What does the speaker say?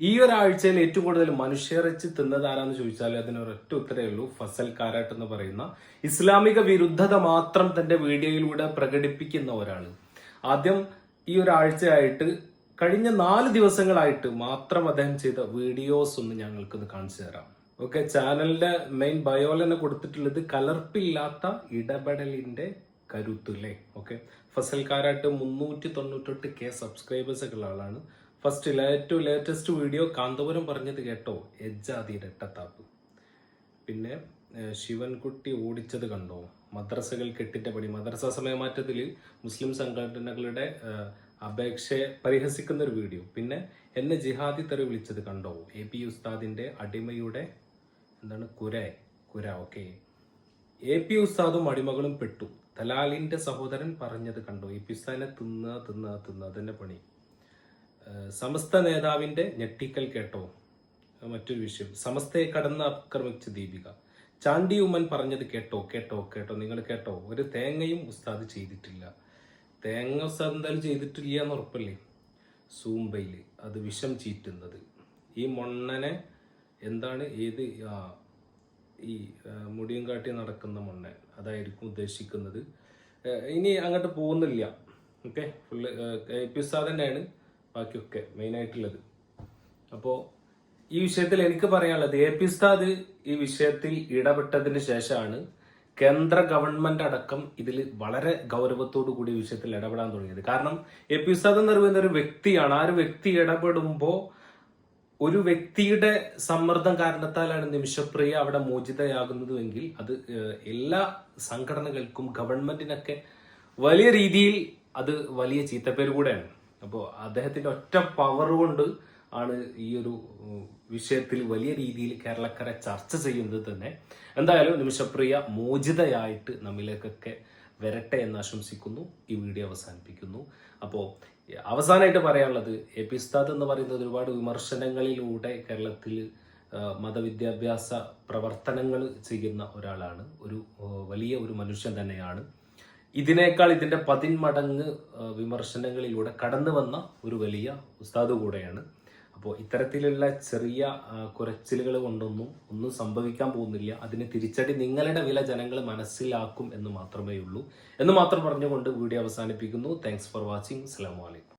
ഈ ഒരാഴ്ചയിൽ ഏറ്റവും കൂടുതൽ മനുഷ്യറച്ചി തിന്നതാരാന്ന് ചോദിച്ചാൽ അതിന് ഒരൊറ്റ ഉത്തരേ ഉള്ളൂ ഫസൽ കാരാട്ട് എന്ന് പറയുന്ന ഇസ്ലാമിക വിരുദ്ധത മാത്രം തന്റെ വീഡിയോയിലൂടെ പ്രകടിപ്പിക്കുന്ന ഒരാൾ ആദ്യം ഈ ഒരാഴ്ചയായിട്ട് കഴിഞ്ഞ നാല് ദിവസങ്ങളായിട്ട് മാത്രം അദ്ദേഹം ചെയ്ത വീഡിയോസ് ഒന്ന് ഞങ്ങൾക്കൊന്ന് കാണിച്ചു തരാം. ഓക്കെ ചാനലിന്റെ മെയിൻ ബയോയിൽ തന്നെ കൊടുത്തിട്ടുള്ളത് കലർപ്പില്ലാത്ത ഇടപെടലിന്റെ കരുത്ത് അല്ലേ ഓക്കെ ഫസൽ കാരാട്ട് മുന്നൂറ്റി തൊണ്ണൂറ്റെട്ട് കെ സബ്സ്ക്രൈബേഴ്സ് ഒക്കെ ഉള്ള ആളാണ്. ഫസ്റ്റ് ഏറ്റവും ലേറ്റസ്റ്റ് വീഡിയോ കാന്തപുരം പറഞ്ഞത് കേട്ടോ. എജ്ജാതി ഇരട്ടത്താപ്പ് പിന്നെ ശിവൻകുട്ടി ഓടിച്ചത് കണ്ടോ? മദ്രസകൾ കെട്ടിന്റെ പണി മദ്രസ സമയമാറ്റത്തിൽ മുസ്ലിം സംഘടനകളുടെ അപേക്ഷ അപേക്ഷയെ പരിഹസിക്കുന്ന ഒരു വീഡിയോ. പിന്നെ എന്നെ ജിഹാദി തെറി വിളിച്ചത് കണ്ടോ? എ പി ഉസ്താദിന്റെ അടിമയുടെ എന്താണ് കുര കുര ഓക്കെ. എ പി ഉസ്താദും അടിമകളും പെട്ടു. തലാലിന്റെ സഹോദരൻ പറഞ്ഞത് കണ്ടോ? എ പി ഉസ്താദിനെ തിന്ന തിന്ന തിന്ന തന്നെ പണി. സമസ്ത നേതാവിന്റെ ഞെട്ടിക്കൽ കേട്ടോ? മറ്റൊരു വിഷയം. സമസ്തയെ കടന്ന് ആക്രമിച്ച ദീപിക. ചാണ്ടി ഉമ്മൻ പറഞ്ഞത് കേട്ടോ കേട്ടോ കേട്ടോ. നിങ്ങൾ കേട്ടോ ഒരു തേങ്ങയും ഉസ്താദ് ചെയ്തിട്ടില്ല. തേങ്ങ ഉസ്താദ് എന്തായാലും ചെയ്തിട്ടില്ല എന്ന് ഉറപ്പല്ലേ സൂമ്പയിൽ അത് വിഷം ചീറ്റുന്നത്. ഈ മൊണ്ണനെ എന്താണ് ഏത് ഈ മുടിയും കാട്ടി നടക്കുന്ന മൊണ്ണൻ അതായിരിക്കും ഉദ്ദേശിക്കുന്നത്. ഇനി അങ്ങോട്ട് പോകുന്നില്ല. ഓക്കെ? ഫുള്ള് തന്നെയാണ് ബാക്കിയൊക്കെ മെയിനായിട്ടുള്ളത്. അപ്പോൾ ഈ വിഷയത്തിൽ എനിക്ക് പറയാനുള്ളത് എ പി ഉസ്താദ് ഈ വിഷയത്തിൽ ഇടപെട്ടതിന് ശേഷമാണ് കേന്ദ്ര ഗവൺമെന്റ് അടക്കം ഇതിൽ വളരെ ഗൗരവത്തോടു കൂടി വിഷയത്തിൽ ഇടപെടാൻ തുടങ്ങിയത്. കാരണം എ പി ഉസ്താദ് എന്ന് പറയുന്ന ഒരു വ്യക്തിയാണ്. ആ ഒരു വ്യക്തി ഇടപെടുമ്പോൾ ഒരു വ്യക്തിയുടെ സമ്മർദ്ദം കാരണത്താലാണ് നിമിഷപ്രിയ അവിടെ മോചിതയാകുന്നതുവെങ്കിൽ അത് എല്ലാ സംഘടനകൾക്കും ഗവൺമെന്റിനൊക്കെ വലിയ രീതിയിൽ അത് വലിയ ചീത്തപ്പേര് കൂടെയാണ്. അപ്പോൾ അദ്ദേഹത്തിന്റെ ഒറ്റ പവർ കൊണ്ട് ആണ് ഈ ഒരു വിഷയത്തിൽ വലിയ രീതിയിൽ കേരളക്കര ചർച്ച ചെയ്യുന്നത് തന്നെ. എന്തായാലും നിമിഷപ്രിയ മോചിതയായിട്ട് നമ്മിലേക്കൊക്കെ വരട്ടെ എന്ന് ആശംസിക്കുന്നു. ഈ വീഡിയോ അവസാനിപ്പിക്കുന്നു. അപ്പോൾ അവസാനമായിട്ട് പറയാനുള്ളത് എ പി ഉസ്താദ് എന്ന് പറയുന്നത് ഒരുപാട് വിമർശനങ്ങളിലൂടെ കേരളത്തിൽ മതവിദ്യാഭ്യാസ പ്രവർത്തനങ്ങൾ ചെയ്യുന്ന ഒരാളാണ്. ഒരു വലിയ ഒരു മനുഷ്യൻ തന്നെയാണ്. ഇതിനേക്കാൾ ഇതിന്റെ പതിന്മടങ്ങ് വിമർശനങ്ങളിലൂടെ കടന്നു വന്ന ഒരു വലിയ ഉസ്താദ് കൂടെയാണ്. അപ്പോൾ ഇത്തരത്തിലുള്ള ചെറിയ കുറച്ചിലുകൾ കൊണ്ടൊന്നും ഒന്നും സംഭവിക്കാൻ പോകുന്നില്ല. അതിന് തിരിച്ചടി നിങ്ങളുടെ വില ജനങ്ങൾ മനസ്സിലാക്കും എന്ന് മാത്രമേ ഉള്ളൂ എന്ന് മാത്രം പറഞ്ഞുകൊണ്ട് വീഡിയോ അവസാനിപ്പിക്കുന്നു. താങ്ക്സ് ഫോർ വാച്ചിങ് അസ്സാം വലൈക്കും